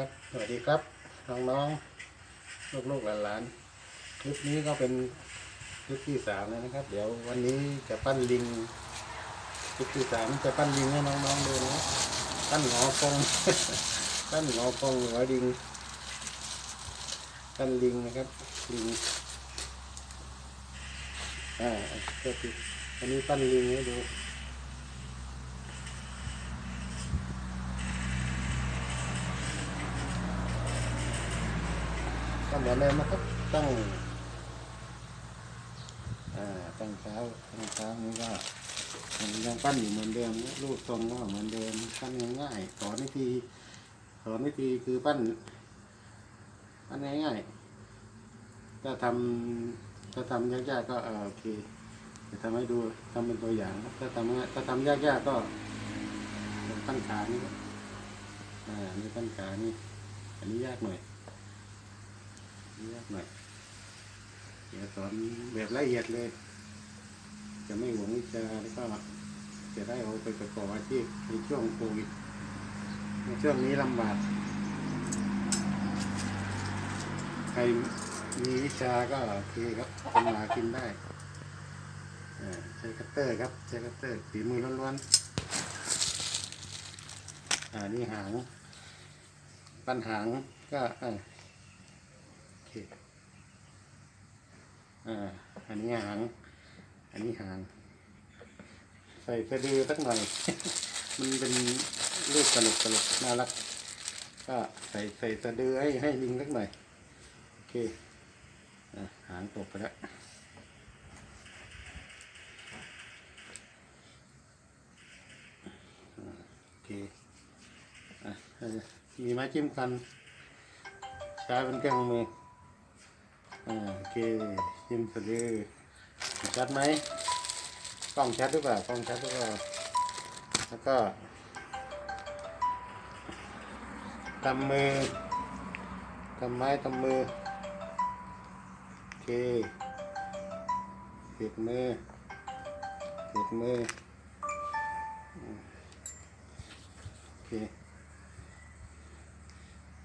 ครับ สวัสดีครับน้องๆลูกๆหลานๆคลิปนี้ก็เป็นคลิปที่สามแล้วนะครับ เดี๋ยววันนี้จะปั้นลิงคลิปที่สามจะปั้นลิงให้น้องๆดูนะปั้นหงอคงปั้นหงอคงหัวลิงปั้นลิงนะครับลิงอ่าก็คืออันนี้ปั้นลิงให้ดู เหมือนเดิมนะครับตั้งอ่าตั้งเช้าตั้งเช้านี้ก็ยังปั้นอยู่เหมือนเดิมนะรูปทรงก็เหมือนเดิมปั้นง่ายๆสอนวิธีสอนวิธีคือปั้นปั้นง่ายๆถ้าทำถ้าทำยากๆก็โอเคจะทำให้ดูทำเป็นตัวอย่างถ้าทำง่ายถ้าทำยากๆก็ตั้งขานี่อ่านี่ตั้งขานี่อันนี้ยากหน่อย ยากหน่อยเดี๋ยวสอนแบบละเอียดเลย จะไม่หวงวิชาแล้วก็จะได้เอาไปประกอบอาชีพในช่วงโควิดในช่วงนี้ลำบาก ใครมีวิชาก็โอเคครับทำมากินได้ใช้คัตเตอร์ครับใช้คัตเตอร์ฝีมือล้วนๆ อ่านี่หาง ปันหางก็อ่าโอ เคอ่าอันนี้หาง อันนี้หาง ใส่สะดือสักหน่อย มันเป็นรูปตลกตลกน่ารัก ก็ใส่ใส่สะดือให้ให้ลิงสักหน่อย โอเคอะหางตกไปแล้วโอเคอะมีไม้จิ้มฟันใช้เป็นเครื่องมือ อ่าโอเคยิ้มสะดือชัดไหมกล้องชัดหรือเปล่ากล้องชัดหรือเปล่าแล้วก็ทำมือทำไม้ทำมือโอเคปิดมือปิดมือโอเค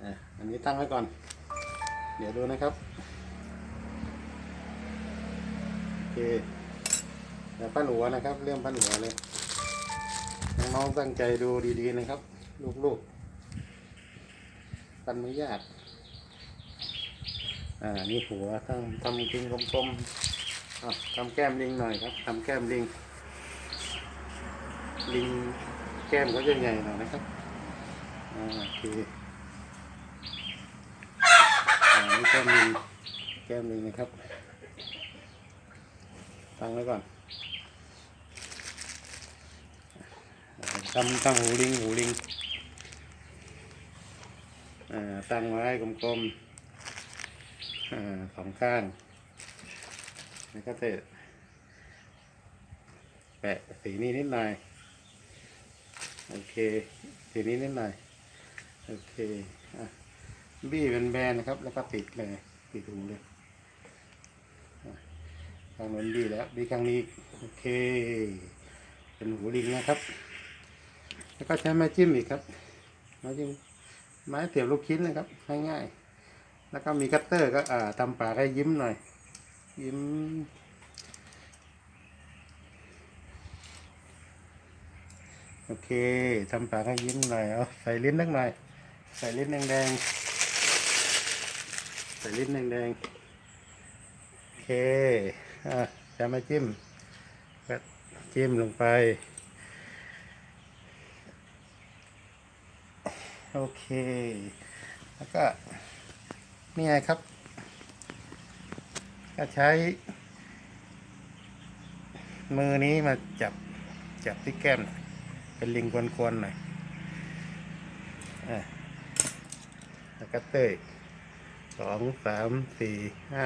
อะอันนี้ตั้งไว้ก่อน เดี๋ยวดูนะครับ โอ เคเดี๋ยวปั้นหัวนะครับ เริ่มปั้นหัวเลยน้องๆตั้งใจดูดีๆนะครับ ลูกๆปั้นไม่ยากอ่านี่หัวตั้งทำกินกลมๆทำแก้มลิงหน่อยครับทำแก้มลิง ลิงแก้มเขาจะใหญ่หน่อยนะครับอ่าโอเคอันนี้แก้มลิงแก้มลิงนะครับ ตั้งไว้ก่อนทำทำหูลิงหูลิงอ่าตั้งไว้กลมๆอ่าสองข้างแล้วก็เสร็จแปะสีนี้นิดหน่อยโอเคสีนี้นิดหน่อยโอเคอบี้เป็นแบนนะครับ แล้วก็ปิดเลยปิดหูเลย ข้างนั้นบี้แล้วบี้ข้างนี้โอเค เป็นหูลิงนะครับ แล้วก็ใช้ไม้จิ้มอีกครับไม้จิ้มไม้เสียบลูกชิ้นนะครับง่ายๆแล้วก็มีคัตเตอร์ก็อ่าทำปากให้ยิ้มหน่อย ยิ้มโอเคทำปากให้ยิ้มหน่อยเอาใส่ลิ้นนักหน่อย ใส่ลิ้นแดงๆใส่ลิ้นแดงๆโอเค จะมาจิ้มก็จิ้มลงไป โอเค แล้วก็นี่ไงครับ ก็ใช้ มือนี้มาจับจับที่แก้ม เป็นลิงควนๆหน่อยอแล้วก็เต้ยสองสามสี่ห้า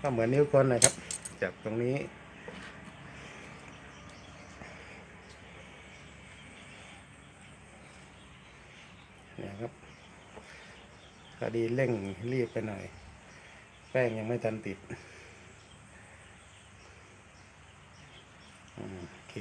ก็เหมือนนิ้วคนนะครับ จากตรงนี้เนี่ยครับคดีเร่งรีบไปหน่อย แป้งยังไม่ทันติดอืมโอเค